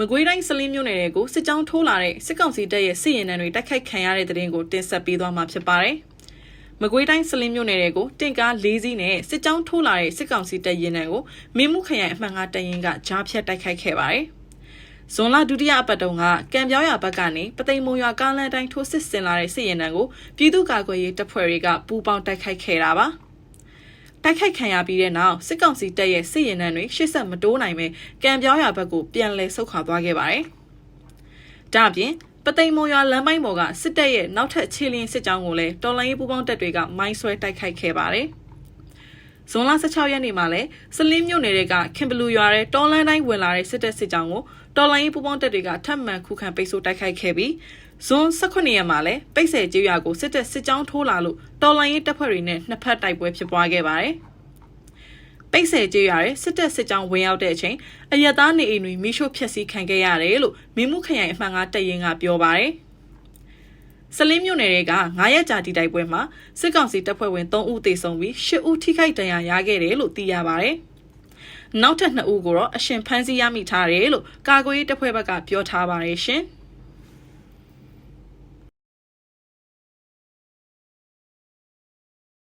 မကွေးတိုင်းစလင်းမြို့နယ်တွေကိုစစ်ကြောင်းထိုးလာတဲ့စစ်ကောင်စီတပ်ရဲ့စစ်ရင်တန်းတွေတိုက်ခိုက်ခံရတဲ့တဲ့ရင်ကိုတင်ဆက်ပေးသွားမှာဖြစ်ပါတယ်။မကွေးတိုင်းစလင်းမြို့နယ်တွေကိုတင့်ကား၄စီးနဲ့စစ်ကြောင်းထိုးလာတဲ့စစ်ကောင်စီတပ်ရင်တန်းကိုမင်းမှုခရိုင်အမှန်၅တရင်ကကြားဖြတ်တိုက်ခိုက်ခဲ့ပါတယ်။ဇွန်လဒုတိယအပတ်တုန်းကကံပြောင်းရဘက်ကနေပသိမ်မုံရွာကားလမ်းတိုင်းထိုးစစ်ဆင်လာတဲ့စစ်ရင်တန်းကိုပြည်သူ့ကာကွယ်ရေးတပ်ဖွဲ့တွေကပူးပေါင်းတိုက်ခိုက်ခဲ့တာပါ။ တိုက်ခိုက်ခံရပြီးတဲ့နောက်စစ်ကောင်စီတပ်ရဲ့စစ်ရင်တန်းတွေရှစ်ဆက်မတိုးနိုင်ပဲကံပြောင်းရဘက်ကိုပြန်လည်ဆုတ်ခွာသွားခဲ့ပါတယ်။ဒါ့အပြင်ပသိမ်မုံရွာလမ်းပိုင်းပေါ်ကစစ်တပ်ရဲ့နောက်ထပ်ခြေလျင်စစ်ကြောင်းကိုလည်းတော်လိုင်းရေးပူးပေါင်းတပ်တွေကမိုင်းဆွဲတိုက်ခိုက်ခဲ့ပါတယ်။ ဇွန်လ16ရက်နေ့မှာလဲစလင်းမြို့နယ်တွေကခင်ဘလူရွာတဲ့တော်လန်တိုင်းဝင်လာတဲ့စစ်တပ်စစ်ကြောင်းကိုတော်လိုင်းရေးပူးပေါင်းတပ်တွေကထပ်မံခုခံပိတ်ဆို့တိုက်ခိုက်ခဲ့ပြီးဇွန်18ရက်မှာလဲပိတ်ဆယ်ကျေးရွာကိုစစ်တပ်စစ်ကြောင်းထိုးလာလို့တော်လိုင်းရေးတပ်ဖွဲ့တွေနဲ့နှစ်ဖက်တိုက်ပွဲဖြစ်ပွားခဲ့ပါတယ်။ပိတ်ဆယ်ကျေးရွာရဲ့စစ်တပ်စစ်ကြောင်းဝင်ရောက်တဲ့အချိန်အရက်သားနေအိမ်တွေမိရှို့ဖျက်ဆီးခံခဲ့ရတယ်လို့မင်းမှုခရိုင်အမှန်ကတရင်ကပြောပါတယ်။ စလင်းမြို့နယ်တွေက9ရက်ကြာတီတိုက်ပွဲမှာစစ်ကောင်စီတပ်ဖွဲ့ဝင်3ဦးသေဆုံးပြီး10ဦးထိခိုက်ဒဏ်ရာရခဲ့တယ်လို့သိရပါတယ်။နောက်ထပ်2ဦးကိုတော့အရှင်ဖမ်းဆီးရမိထားတယ်လို့ကာကွယ်ရေးတပ်ဖွဲ့ဘက်ကပြောထားပါတယ်ရှင်။